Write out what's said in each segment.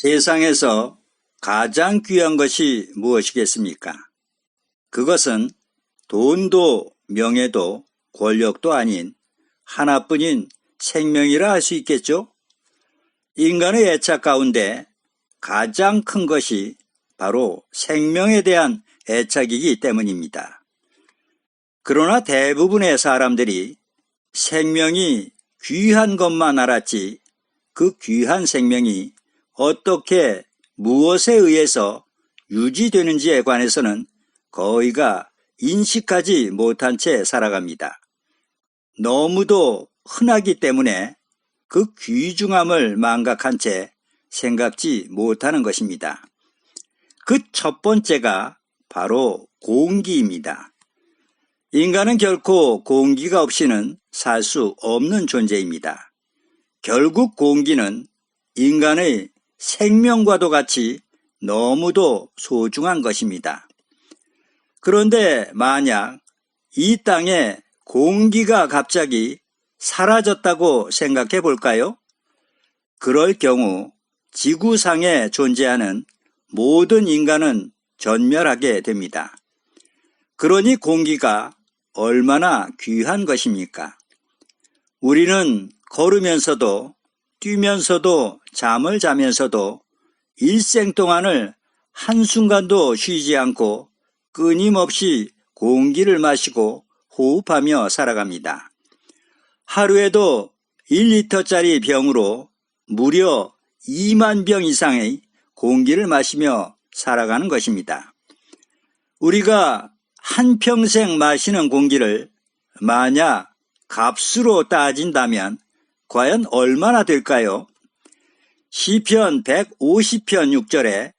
세상에서 가장 귀한 것이 무엇이겠습니까? 그것은 돈도 명예도 권력도 아닌 하나뿐인 생명이라 할 수 있겠죠? 인간의 애착 가운데 가장 큰 것이 바로 생명에 대한 애착이기 때문입니다. 그러나 대부분의 사람들이 생명이 귀한 것만 알았지 그 귀한 생명이 어떻게 무엇에 의해서 유지되는지에 관해서는 거의가 인식하지 못한 채 살아갑니다. 너무도 흔하기 때문에 그 귀중함을 망각한 채 생각지 못하는 것입니다. 그 첫 번째가 바로 공기입니다. 인간은 결코 공기가 없이는 살 수 없는 존재입니다. 결국 공기는 인간의 생명과도 같이 너무도 소중한 것입니다. 그런데 만약 이 땅에 공기가 갑자기 사라졌다고 생각해 볼까요? 그럴 경우 지구상에 존재하는 모든 인간은 전멸하게 됩니다. 그러니 공기가 얼마나 귀한 것입니까? 우리는 걸으면서도 뛰면서도 잠을 자면서도 일생 동안을 한순간도 쉬지 않고 끊임없이 공기를 마시고 호흡하며 살아갑니다. 하루에도 1리터짜리 병으로 무려 2만 병 이상의 공기를 마시며 살아가는 것입니다. 우리가 한평생 마시는 공기를 만약 값으로 따진다면 과연 얼마나 될까요? 시편 150편 6절에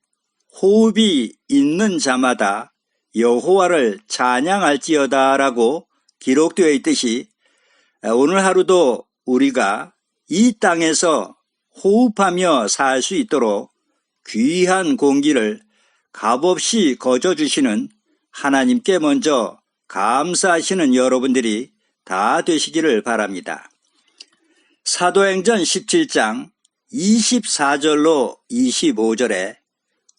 호흡이 있는 자마다 여호와를 찬양할지어다라고 기록되어 있듯이 오늘 하루도 우리가 이 땅에서 호흡하며 살 수 있도록 귀한 공기를 값없이 거저 주시는 하나님께 먼저 감사하시는 여러분들이 다 되시기를 바랍니다. 사도행전 17장 24절로 25절에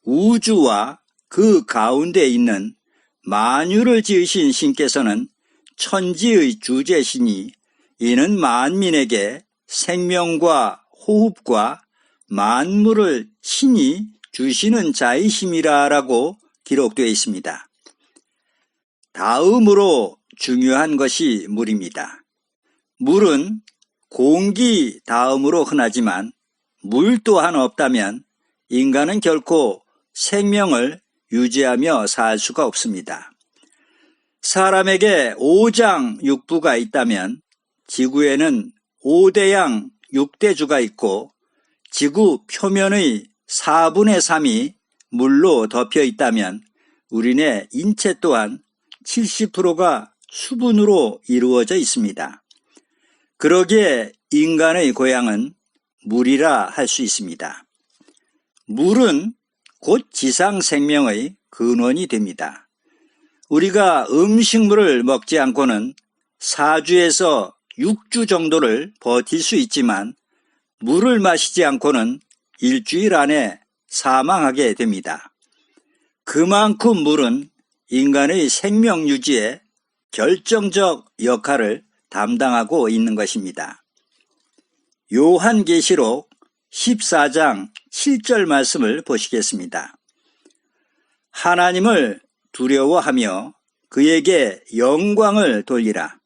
우주와 그 가운데 있는 만유를 지으신 신께서는 천지의 주제시니 이는 만민에게 생명과 호흡과 만물을 친히 주시는 자이심이라라고 기록되어 있습니다. 다음으로 중요한 것이 물입니다. 물은 공기 다음으로 흔하지만 물 또한 없다면 인간은 결코 생명을 유지하며 살 수가 없습니다. 사람에게 오장육부가 있다면 지구에는 오대양 육대주가 있고 지구 표면의 4분의 3이 물로 덮여 있다면 우리네 인체 또한 70%가 수분으로 이루어져 있습니다. 그러기에 인간의 고향은 물이라 할 수 있습니다. 물은 곧 지상 생명의 근원이 됩니다. 우리가 음식물을 먹지 않고는 4주에서 6주 정도를 버틸 수 있지만 물을 마시지 않고는 일주일 안에 사망하게 됩니다. 그만큼 물은 인간의 생명 유지에 결정적 역할을 담당하고 있는 것입니다. 요한계시록 14장 7절 말씀을 보시겠습니다. 하나님을 두려워하며 그에게 영광을 돌리라.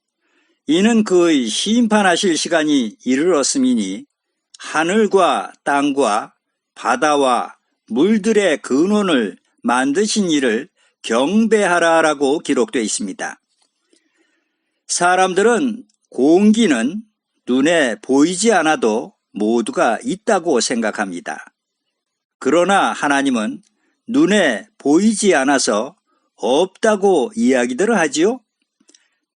이는 그의 심판하실 시간이 이르렀음이니 하늘과 땅과 바다와 물들의 근원을 만드신 이를 경배하라라고 기록되어 있습니다. 사람들은 공기는 눈에 보이지 않아도 모두가 있다고 생각합니다. 그러나 하나님은 눈에 보이지 않아서 없다고 이야기들을 하지요?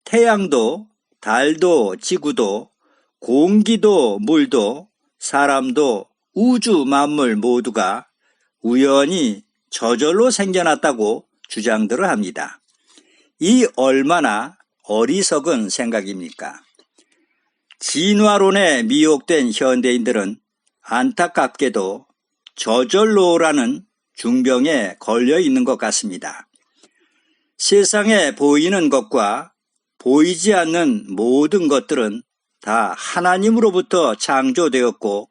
태양도, 달도, 지구도, 공기도, 물도, 사람도, 우주 만물 모두가 우연히 저절로 생겨났다고 주장들을 합니다. 이 얼마나 어리석은 생각입니까? 진화론에 미혹된 현대인들은 안타깝게도 저절로라는 중병에 걸려 있는 것 같습니다. 세상에 보이는 것과 보이지 않는 모든 것들은 다 하나님으로부터 창조되었고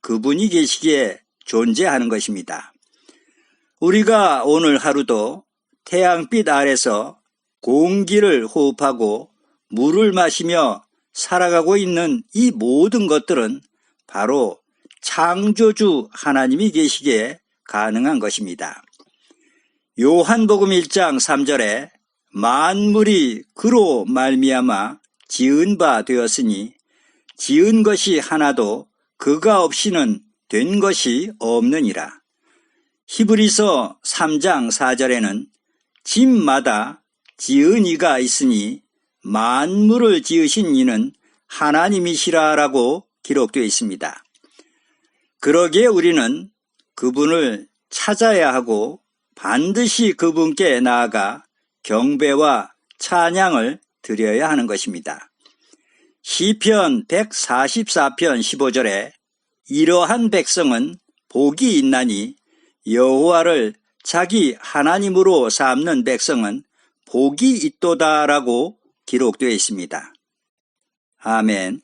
그분이 계시기에 존재하는 것입니다. 우리가 오늘 하루도 태양빛 아래서 공기를 호흡하고 물을 마시며 살아가고 있는 이 모든 것들은 바로 창조주 하나님이 계시기에 가능한 것입니다. 요한복음 1장 3절에 만물이 그로 말미암아 지은 바 되었으니 지은 것이 하나도 그가 없이는 된 것이 없느니라. 히브리서 3장 4절에는 집마다 지은 이가 있으니 만물을 지으신 이는 하나님이시라라고 기록되어 있습니다. 그러기에 우리는 그분을 찾아야 하고 반드시 그분께 나아가 경배와 찬양을 드려야 하는 것입니다. 시편 144편 15절에 이러한 백성은 복이 있나니 여호와를 자기 하나님으로 삼는 백성은 복이 있도다라고 기록되어 있습니다. 아멘.